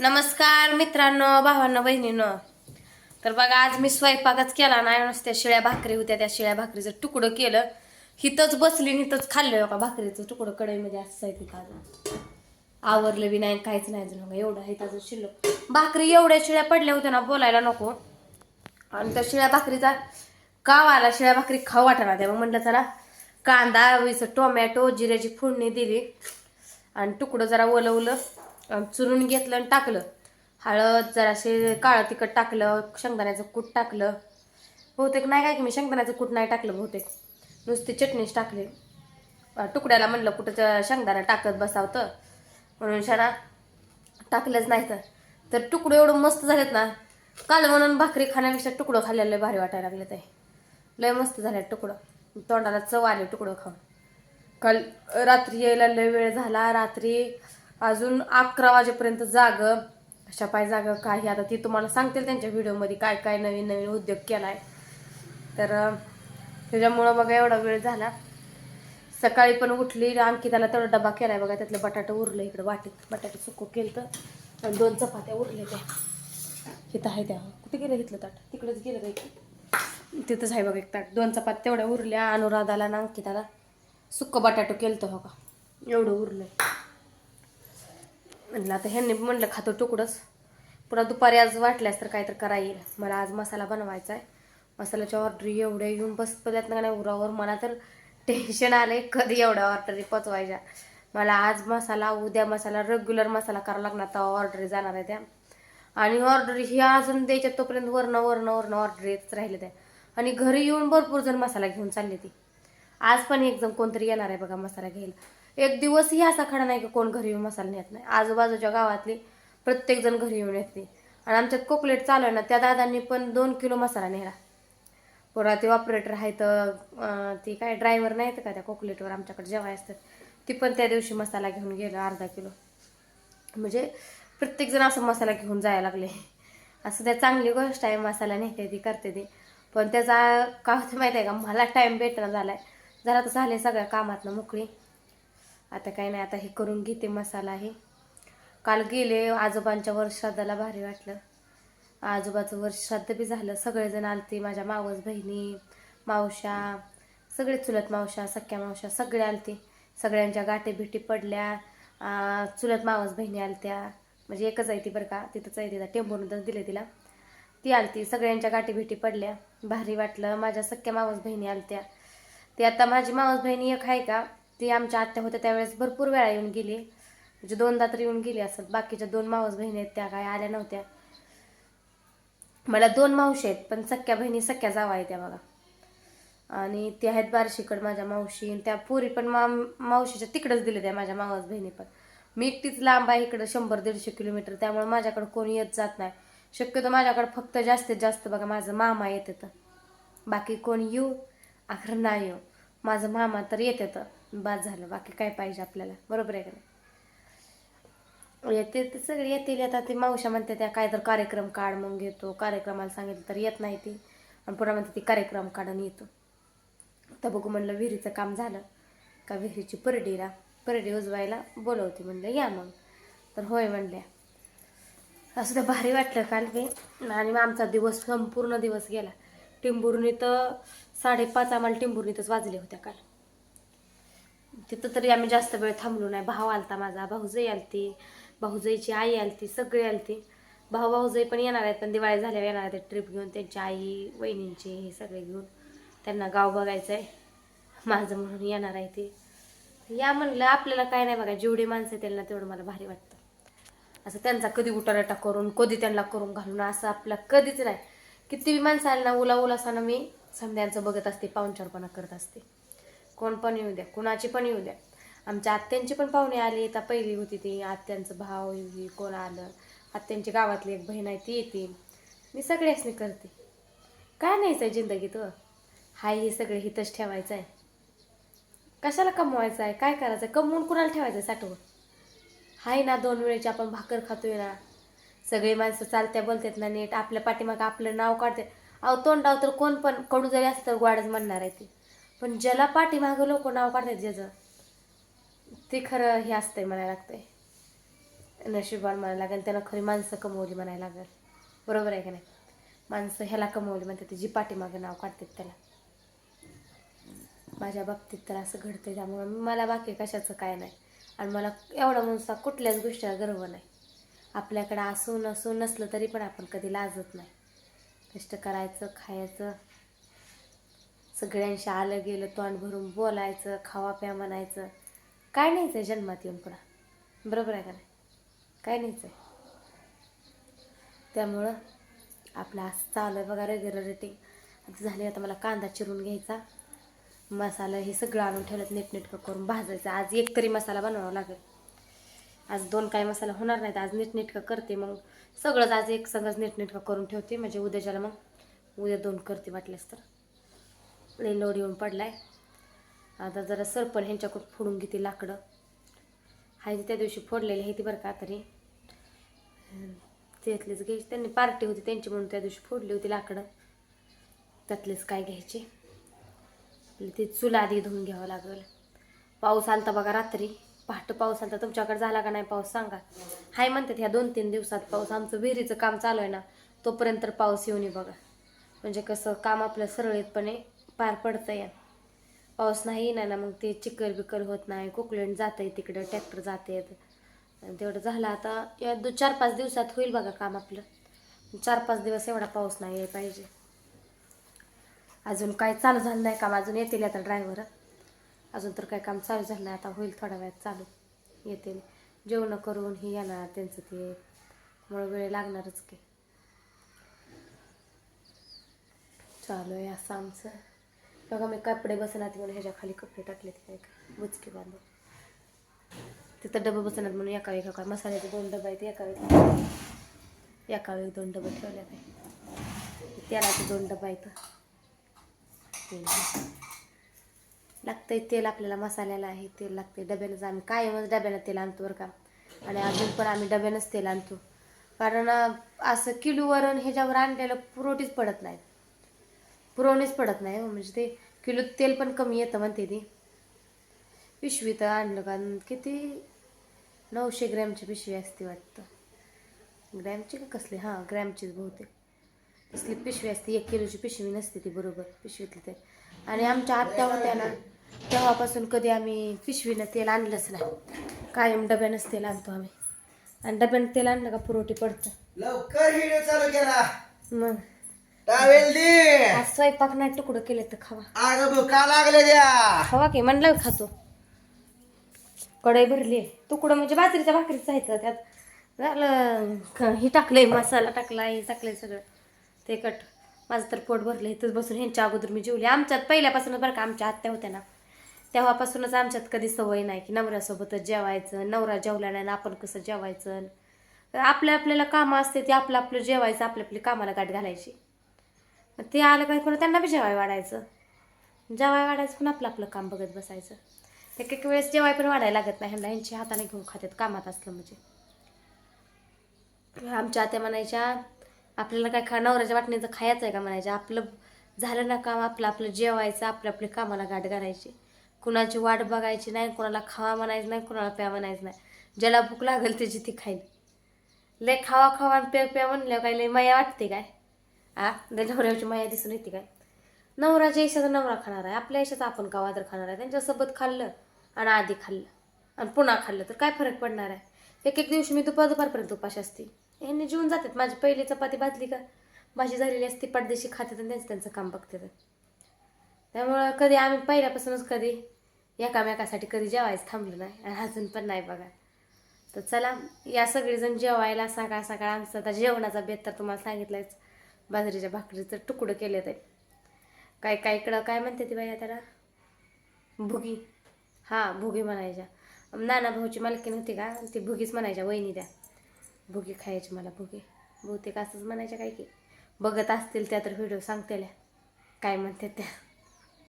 नमस्कार मित्रांनो भावांनो बहिणींनो. तर बघा आज मी स्वयंपाकच केला नाही नुसत्या शिळ्या भाकरी होत्या. त्या शिळ्या भाकरीचं तुकडं केलं. हिथंच बसली हिथंच खाल्लं. का भाकरीचं तुकडं कढईमध्ये असं आहे तिथं अजून आवरलं बी नाही काहीच नाही अजून. बघा, एवढं आहे अजून शिल्लक. भाकरी एवढ्या शिळ्या पडल्या होत्या ना बोलायला नको. आणि त्या शिळ्या भाकरीचा काव आला शिळ्या भाकरी खाऊ वाटणार तेव्हा म्हटलं चला कांदा वीस टोमॅटो जिऱ्याची फोडणी दिली. आणि तुकडं जरा ओलवलं. चुरून घेतलं आणि टाकलं. हळद जराशे काळं तिखट टाकलं शेंगदाण्याचं कूट टाकलं. बहुतेक नाही काय की मी शेंगदाण्याचं कूट नाही टाकलं बहुतेक. नुसती चटणीच टाकली. तुकड्याला म्हणलं कुठं शेंगदाणा टाकत बसावतं म्हणून शाळा टाकलंच नाही तर. तर तुकडं एवढं मस्त झालेत ना. काल म्हणून भाकरी खाण्यापेक्षा तुकडं खाल्लेलं भारी वाटायला लागले ते लय मस्त झाले तुकडं. तोंडाला चव आले तुकडं खाऊन. काल रात्री यायला लय वेळ झाला. रात्री अजून अकरा वाजेपर्यंत जाग. अशा पाय जाग काही. आता ती तुम्हाला सांगतील त्यांच्या व्हिडिओमध्ये काय काय नवीन नवीन उद्योग केलाय. तर त्याच्यामुळं बघा एवढा वेळ झाला. सकाळी पण उठली. अंकिताला तेवढा डबा केलाय बघा. त्यातलं बटाटा उरलं इकडं वाटीत. बटाटे सुकू केलं तर आणि दोन चपात्या उरले त्या. इथं आहे त्या. कुठे गेलं घेतलं ताट? तिकडेच गेलं काही तिथंच आहे बघा एक ताट. दोन चपात्या तेवढ्या उरल्या. अनुराधाला आणि अंकिताला. सुक्क बटाटो केलं होतं बघा. एवढं उरलं म्हणलं आता ह्यांनी म्हणलं खातो तुकडंच. पुन्हा दुपारी आज वाटल्यास तर काय तर करा येईल. मला आज मसाला बनवायचा आहे मसाल्याच्या ऑर्डर एवढ्या येऊन बस पदार्थ नाही उरावर मला तर टेन्शन आलं आहे कधी एवढ्या ऑर्डरी पोचवायच्या. मला आज मसाला उद्या मसाला रेग्युलर मसाला करावा लागणार तेव्हा ऑर्डरी जाणार आहे त्या. आणि ऑर्डर ही अजून द्यायच्या तोपर्यंत वरनं वरनं वरनं ऑर्डर येतच राहिले त्या. आणि घरी येऊन भरपूर जण मसाला घेऊन चालले ती. आज पण एकदम कोणतरी येणार आहे बघा मसाला घ्यायला. एक दिवसही असा खडा नाही की कोण घरी येऊन मसाला नेत नाही. आजूबाजूच्या गावातली प्रत्येक जण घरी येऊन येत नाही. आणि आमच्यात कोकलेट चालू आहे ना त्या दादांनी पण दोन किलो मसाला नेला. पुरा ते ऑपरेटर आहेत ती काय ड्रायव्हर नाहीत का त्या कोकलेटवर आमच्याकडे जेव्हा असतात. ती पण त्या दिवशी मसाला घेऊन गेलं अर्धा किलो. म्हणजे प्रत्येकजण असं मसाला घेऊन जायला लागले. असं त्या चांगली गोष्ट आहे मसाला नेते ती करते ती. पण त्याचा का होतं माहिती आहे का? मला टाईम भेटणं आहे जरा तर झाले सगळ्या कामातनं मोकळी. आता काही नाही आता हे करून घेते मसाला हे. काल गेले आजोबांच्या वर श्राद्धाला भारी वाटलं. आजोबाचं वर्ष श्राद्ध बी झालं. सगळेजण आलते माझ्या मावस बहिणी मावशा सगळे चुलत मावशा सख्या मावशा सगळे आलते. सगळ्यांच्या गाठी भेटी पडल्या. चुलत मावस बहिणी आलत्या. म्हणजे एकच आहे ती बरं का तिथंच आहे तिला टेंबूनच दिले तिला. ती आलती सगळ्यांच्या गाठी भेटी पडल्या. भारी वाटलं. माझ्या सख्या मावस बहिणी आलत्या. ती आता माझी मावस बहिणी एक आहे का ती आमच्या आत्या होत्या त्यावेळेस भरपूर वेळा येऊन गेली. म्हणजे दोनदा तर येऊन गेली असत बाकीच्या दोन मावस बहिणी आहेत त्या काय आल्या नव्हत्या. मला दोन मावशी आहेत पण सख्या बहिणी सख्या जावा आहेत त्या बघा. आणि ते आहेत बारशीकड माझ्या मावशी आणि त्या पुरी पण मा मावशीच्या तिकडंच दिले त्या माझ्या मावस बहिणी पण. मी एकटीच लांब आहे इकडं शंभर दीडशे किलोमीटर. त्यामुळे माझ्याकडं कोणी येत जात नाही. शक्यतो माझ्याकडं फक्त जास्तीत जास्त बघा माझं मामा येत बाकी कोण येऊ अखर नाही हो. माझं मामा तर येत येतं बाद झालं. बाकी काय पाहिजे आपल्याला? बरोबर आहे का नाही? येते ते सगळे येतील. आता ते मावशा म्हणते त्या काय तर कार्यक्रम काढ मग घेतो. कार्यक्रमाला सांगितलं तर येत नाही ती. आणि पुन्हा म्हणते ती कार्यक्रम काढून येतो. तर बघू म्हणलं विहिरीचं काम झालं. का विहिरीची परडीला परडी उजवायला बोलवते म्हणलं या मग. तर होय म्हणल्या. असं तर भारी वाटलं काल मी आणि मग आमचा दिवस संपूर्ण दिवस गेला. टिंबुर्णी तर साडेपाच आम्हाला टिंबुर्णीतच वाजल्या होत्या काल. तिथं तरी आम्ही जास्त वेळ थांबलो नाही. भाऊ आलता माझा भाऊजाई आलती भाऊजाईची आई आलती सगळी आलती. भाऊ भाऊजाई पण येणार आहेत पण दिवाळी झाल्यावर येणार आहेत ट्रिप घेऊन. त्यांची आई वहिनींची हे सगळे घेऊन. त्यांना गाव बघायचं आहे माझं म्हणून येणार आहे ते. या म्हणलं आपल्याला काय नाही बघा जेवढी माणसं आहेत त्यांना तेवढं मला भारी वाटतं. असं त्यांचा कधी उठारटा करून कधी त्यांना करून घालून असं आपलं कधीच नाही. किती बी माणसं आली ना उला उलासानं मी समध्यांचं बघत असते पाहुणचारपणा करत असते. कोण पण येऊ द्या कुणाची पण येऊ द्या. आमच्या आत्यांची पण पाहुणे आली आता पहिली होती ती आत्यांचं भाव येऊ कोण आलं? आत्यांची गावातली एक बहीण आहे ती येते. मी सगळ्यासनी करते. काय नाहीच आहे जिंदगीत हो. हाय हे सगळे हितच ठेवायचं आहे. कशाला कमवायचं आहे? काय करायचं आहे? कमवून कुणाला ठेवायचं आहे साठवून? हाय ना दोन वेळेची आपण भाकर खातोय ना सगळी माणसं चालत्या बोलतात ना नीट. आपल्या पाठीमागं आपलं नाव काढते. अहो तोंडाव तर कोण पण कडू जरी असतं तर गोडच म्हणणार आहे ते. पण ज्याला पाठीमागं लोक नाव काढतात ज्याचं ते खरं हे असतंय म्हणायला लागतंय. नशिबान म्हणायला लागेल त्यांना खरी माणसं कमवली म्हणायला लागेल. बरोबर आहे का नाही? माणसं ह्याला कमवली म्हणतात जी पाठीमागं नाव काढतात त्याला. माझ्या बाबतीत तर असं घडतं त्यामुळं मला बाकी कशाचं काय नाही. आणि मला एवढा माणसा कुठल्याच गोष्टीला गर्व नाही. आपल्याकडं असू नसू नसलं तरी पण आपण कधी लाजत नाही. कष्ट करायचं खायचं सगळ्यांशी आलं गेलं तोंड भरून बोलायचं खावा प्या म्हणायचं. काय नाहीच आहे जन्मात येऊन पुन्हा बरोबर आहे का नाही? काय नाहीच आहे त्यामुळं आपलं असं चालू आहे बघा रेग्युलर रेटिंग आता झाली आता मला कांदा चिरून घ्यायचा. मसाला हे सगळं आणून ठेवलं नीटनेटकं करून भाजायचं. आज एक तरी मसाला बनवावा लागेल. आज दोन काय मसाला होणार नाहीत आज नीटनेटकं करते मग सगळंच आज एक सगळंच नीटनेटकं करून ठेवते. म्हणजे उद्याच्याला मग उद्या दोन करते वाटल्यास तर. लई लोड येऊन पडला आहे आता जरा सरपण ह्यांच्याकडून फोडून घेते लाकडं. हाय ती त्या दिवशी फोडलेली आहे ती बरं का तरी. अं, त्यातलीच घ्यायची. त्यांनी पार्टी होती त्यांची म्हणून त्या दिवशी फोडली होती लाकडं. त्यातलेच काय घ्यायचे? ते ती चूल आधी धुवून घ्यावं लागेल. पाऊस आलता बघा रात्री. पहाटं पाऊस आलता. तुमच्याकडे झाला का नाही पाऊस? सांगा. हाय म्हणतात ह्या दोन तीन दिवसात पाऊस. आमचं विहिरीचं काम चालू आहे ना तोपर्यंत तर पाऊस येऊन बघा. म्हणजे कसं काम आपलं सरळीतपणे पार पडतं या पाऊस नाही येणार ना मग ते चिकल बिकल होत नाही. कोकलन जातं आहे तिकडं ट्रॅक्टर जाते तेवढं झालं आता या दो चार पाच दिवसात होईल बघा काम आपलं. चार पाच दिवस एवढा पाऊस नाही यायला पाहिजे. अजून काय चालू झालं नाही काम अजून येतील आता ड्रायव्हर अजून तर काय काम चालू झालं नाही आता होईल थोड्या वेळात चालू. येते जेवणं करून ही येणार त्यांचं ते. मुळे वेळ लागणारच की. चालू आहे असं आमचं. बघा मी कपडे बसणार म्हणून ह्याच्या खाली कपडे टाकलेत काय काय. बुचके बांधून. तिथं डबं बसणार म्हणून एका एक एका मसाल्याचे दोन डबे आहेत एका एक. एका एक दोन डबे ठेवले काय तेलाचे दोन डबा आहेत. लागतंय तेल आपल्याला मसाल्याला आहे तेल लागते डब्यानंच आम्ही कायमच डब्यानं तेल आणतो बरं का. आणि अजून पण आम्ही डब्यानंच तेल आणतो. कारण असं किलोवर ह्याच्यावर आणलेलं पुरवठीच पडत नाहीत पुरवणीच पडत नाही हो म्हणजे ते किलो तेल पण कमी येतं म्हणते ती. पिशवी तर आणलं का किती? नऊशे ग्रॅमची पिशवी असते वाटतं. ग्रॅमची का कसली? हां ग्रॅमचीच बहुतेक. तसली पिशवी असते एक किलोची पिशवी नसते ती बरोबर पिशवीतली ते. आणि आमच्या आत्या होत्या ना तेव्हापासून कधी आम्ही पिशवीनं तेल आणलंच नाही. कायम डब्यानंच तेल आणतो आम्ही. आणि डब्यानं तेल आणलं का पुरवठी पडतं. लवकर व्हिडिओ चालू केला. मग. टावेल दे. आज स्वयंपाक नाही तुकडं केले तर खावा. अगं भुका लागले द्या. खावा की म्हणलं खातो? कढई भरली. तुकडं म्हणजे बाजरीच्या भाकरीच आहे त्यात झालं क- हे टाकलंय मसाला टाकला हे टाकलंय सगळं. ते कट माझं तर पोट भरलं इथंच बसून ह्यांच्या अगोदर मी जेवली. आमच्यात पहिल्यापासूनच बरं का आमच्या आत्या होत्या ना. तेव्हापासूनच आमच्यात कधी सवय नाही की नवऱ्यासोबतच जेवायचं नवरा जेवला नाही ना आपण कसं जेवायचं. आपल्या आपल्याला कामं असते ते आपलं आपलं जेवायचं आपल्या आपली कामाला गाठ घालायची. ते आलं काय कोण त्यांना बी जेवाय वाढायचं. जेवाय वाढायचं पण आपलं आपलं काम बघत बसायचं. एक एक वेळेस जेवाय पण वाढायला लागत नाही ह्यांना ह्यांची हाताने घेऊन खात्यात कामात असलं म्हणजे. आमच्या आत्या म्हणायच्या आपल्याला काय खा नवऱ्याच्या वाटणीचं खायचं आहे का म्हणायचं? आपलं झालं ना काम आपलं आपलं जेवायचं आपल्या आपल्या कामाला गाठ घालायची. कुणाची वाट बघायची नाही कुणाला खावा म्हणायचं नाही कुणाला प्या म्हणायचं नाही. ज्याला भूक लागेल त्याची ती खाईल. लय खावा खावा आणि प्या प्या म्हणल्यावर काय लय माया वाटते काय? आ? त्या नवऱ्याची माया दिसून येते काय? नवराच्या यशाचा नवरा खाणार आहे. आपल्या यशाचा आपण का वादर खाणार आहे. त्यांच्यासोबत खाल्लं आणि आधी खाल्लं. आणि पुन्हा खाल्लं तर काय फरक पडणार आहे? एक एक दिवशी मी दुपार दुपारपर्यंत उपाशी असते. यांनी जेवून जातात. माझी पहिली चपाती भाजली का? भाजी झालेली असते पडदेशी खातात आणि त्यांचं त्यांचं काम बघतात. त्यामुळं कधी आम्ही पहिल्यापासूनच कधी एकामेकासाठी कधी जेवायचं थांबलो नाही आणि अजून पण नाही बघा. तर चला या सगळेजण जेवायला सकाळ सकाळ आमचं. आता जेवणाचा बेत तर तुम्हाला सांगितलंयच. बाजरीच्या भाकरीचं तुकडं केले ते काय काय इकडं काय म्हणते ती बाई त्याला भुगी. हां भुगी म्हणायच्या. नाना भाऊची मालकीन होती का? ती भुगीच म्हणायच्या वहिनी द्या भुगे खायचे मला भुगे. बहुतेक असंच म्हणायच्या काय की बघत असतील त्या तर व्हिडिओ सांगतेल्या. काय म्हणते त्या.